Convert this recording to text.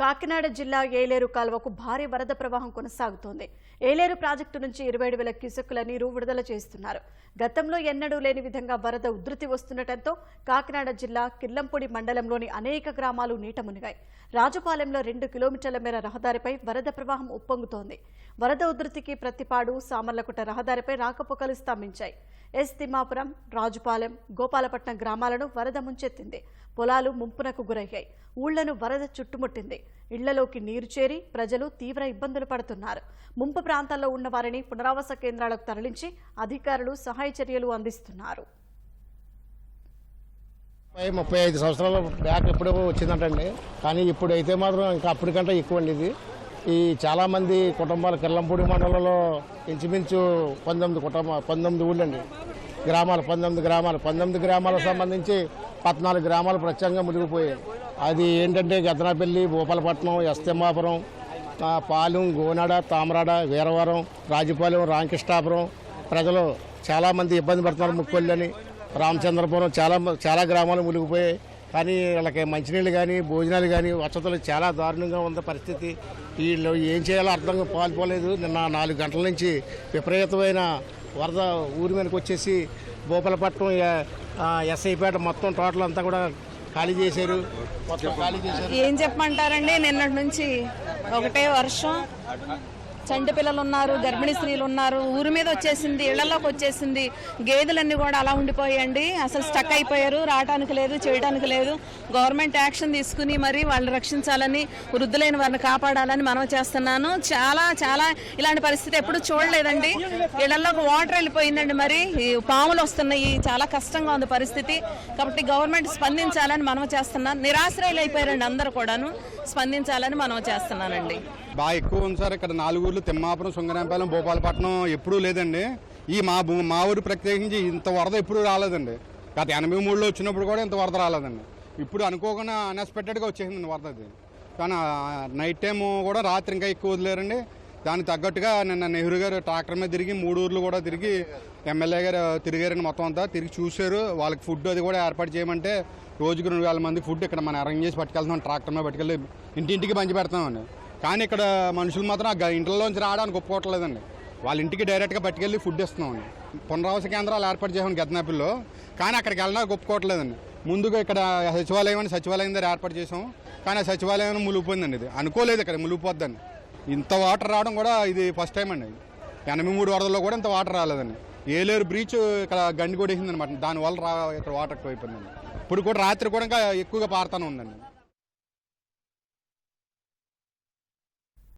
కాకినాడ జిల్లా ఏలేరు కాలువకు భారీ వరద ప్రవాహం కొనసాగుతోంది. ఏలేరు ప్రాజెక్టు నుంచి ఇరవై ఏడు వేల క్యూసెక్కుల నీరు విడుదల చేస్తున్నారు. గతంలో ఎన్నడూ లేని విధంగా వరద ఉధృతి వస్తుండటంతో కాకినాడ జిల్లా కిల్లంపూడి మండలంలోని అనేక గ్రామాలు నీట మునిగాయి. రాజుపాలెంలో రెండు కిలోమీటర్ల మేర రహదారిపై వరద ప్రవాహం ఉప్పొంగుతోంది. వరద ఉధృతికి ప్రతిపాడు సామర్లకుట రహదారిపై రాకపోకలు స్తంభించాయి. ఎస్ తిమ్మాపురం రాజుపాలెం గోపాలపట్నం గ్రామాలను వరద ముంచెత్తింది. పొలాలు ముంపునకు గురయ్యాయి. ఊళ్ళను వరద చుట్టుముట్టింది. ఇళ్ళలోకి నీరు చేరి ప్రజలు తీవ్ర ఇబ్బందులు పడుతున్నారు. ముంపు ప్రాంతాల్లో ఉన్న వారిని పునరావాస కేంద్రాలకు తరలించి అధికారులు సహాయ చర్యలు అందిస్తున్నారు. ముప్పై ఐదు సంవత్సరాల బ్యాక్ ఎప్పుడో వచ్చిందంటండి. కానీ ఇప్పుడు అయితే మాత్రం ఇంకా అప్పటికంటే ఎక్కువ అండి ఇది. ఈ చాలామంది కుటుంబాలు కిల్లంపూడి మండలంలో ఇంచుమించు పంతొమ్మిది కుటుంబ పంతొమ్మిది ఊళ్ళండి. గ్రామాలు పంతొమ్మిది గ్రామాలు. పంతొమ్మిది గ్రామాలకు సంబంధించి పద్నాలుగు గ్రామాలు ప్రత్యేకంగా మునిగిపోయాయి. అది ఏంటంటే గద్దనపల్లి భూపాలపట్నం ఎస్తెమ్మాపురం పాలెం గోనాడ తామరాడ వీరవరం రాజుపాలెం రామకృష్ణాపురం ప్రజలు చాలామంది ఇబ్బంది పడుతున్నారు ముక్కొల్లని రామచంద్రపురం చాలా చాలా గ్రామాలు మునిగిపోయాయి. కానీ వాళ్ళకి మంచినీళ్ళు కానీ భోజనాలు కానీ వసతులు చాలా దారుణంగా ఉంది పరిస్థితి. వీళ్ళు ఏం చేయాలో అర్థంగా పాల్పోలేదు నిన్న నాలుగు గంటల నుంచి విపరీతమైన వరద ఊరి మీదకి వచ్చేసి భూపాలపట్నం ఎస్ఐపేట మొత్తం టోటల్ అంతా కూడా ఖాళీ చేశారు. మొత్తం ఖాళీ చేశారు. ఏం చెప్పమంటారండి? నిన్నటి నుంచి ఒకటే వర్షం. చంటి పిల్లలు ఉన్నారు గర్భిణీ స్త్రీలు ఉన్నారు ఊరి మీద వచ్చేసింది ఇళ్ళలోకి వచ్చేసింది గేదెలన్నీ కూడా అలా ఉండిపోయండి అసలు స్టక్ అయిపోయారు రావడానికి లేదు చేయడానికి లేదు. గవర్నమెంట్ యాక్షన్ తీసుకుని మరి వాళ్ళని రక్షించాలని వృద్ధులైన వారిని కాపాడాలని మనం చేస్తున్నాను. చాలా చాలా ఇలాంటి పరిస్థితి ఎప్పుడు చూడలేదండి. ఇళ్ళలోకి వాటర్ వెళ్ళిపోయిందండి మరి. ఈ పాములు వస్తున్నాయి. చాలా కష్టంగా ఉంది పరిస్థితి. కాబట్టి గవర్నమెంట్ స్పందించాలని మనం చేస్తున్నాను. నిరాశ్రయులు అయిపోయారండి అందరూ కూడాను. స్పందించాలని మనం చేస్తున్నానండి. బాగా ఎక్కువ ఉంది సార్. ఇక్కడ నాలుగు ఊర్లు తిమ్మాపురం సుంగరాంపాలెం భూపాలపట్నం ఎప్పుడూ లేదండి. ఈ మా మా ఊరు ప్రత్యేకించి ఇంత వరద ఎప్పుడూ రాలేదండి. గత ఎనభై మూడులో వచ్చినప్పుడు కూడా ఇంత వరద రాలేదండి. ఇప్పుడు అనుకోకుండా అన్ఎక్స్పెక్టెడ్గా వచ్చేసింది వరద అది. కానీ నైట్ టైం కూడా రాత్రి ఇంకా ఎక్కువ వదిలేరండి. దానికి తగ్గట్టుగా నిన్న నెహ్రూ గారు ట్రాక్టర్ మీద తిరిగి మూడు ఊర్లు కూడా తిరిగి ఎమ్మెల్యే గారు తిరిగారండి మొత్తం అంతా. తిరిగి చూశారు. వాళ్ళకి ఫుడ్ అది కూడా ఏర్పాటు చేయమంటే రోజుకు రెండు వేల మంది ఫుడ్ ఇక్కడ మనం అరేంజ్ చేసి పట్టుకెళ్తాం ట్రాక్టర్ మీద పట్టుకెళ్ళి ఇంటింటికి పంచి పెడతామండి. కానీ ఇక్కడ మనుషులు మాత్రం ఆ ఇంట్లోంచి రావడానికి ఒప్పుకోవట్లేదండి. వాళ్ళ ఇంటికి డైరెక్ట్గా పట్టుకెళ్ళి ఫుడ్ ఇస్తున్నామండి. పునరావాస కేంద్రాలు ఏర్పాటు చేసాం గద్దనాపిల్లో కానీ అక్కడికి వెళ్ళడానికి ఒప్పుకోవట్లేదండి. ముందుగా ఇక్కడ సచివాలయం అని సచివాలయం దగ్గర ఏర్పాటు చేసాం కానీ ఆ సచివాలయం ములిగిపోయిందండి ఇది. అనుకోలేదు ఇక్కడ ములిగిపోద్దని ఇంత వాటర్ రావడం కూడా ఇది ఫస్ట్ టైం అండి. ఎనభై మూడు వరదల్లో కూడా ఇంత వాటర్ రాలేదండి. ఏలేరు బ్రీచ్ ఇక్కడ గండి కూడా వేసింది అనమాట దానివల్ల రా ఇక్కడ వాటర్ ఎక్కువ అయిపోయిందండి ఇప్పుడు కూడా రాత్రి కూడా ఇంకా ఎక్కువగా పారుతానే ఉందండి.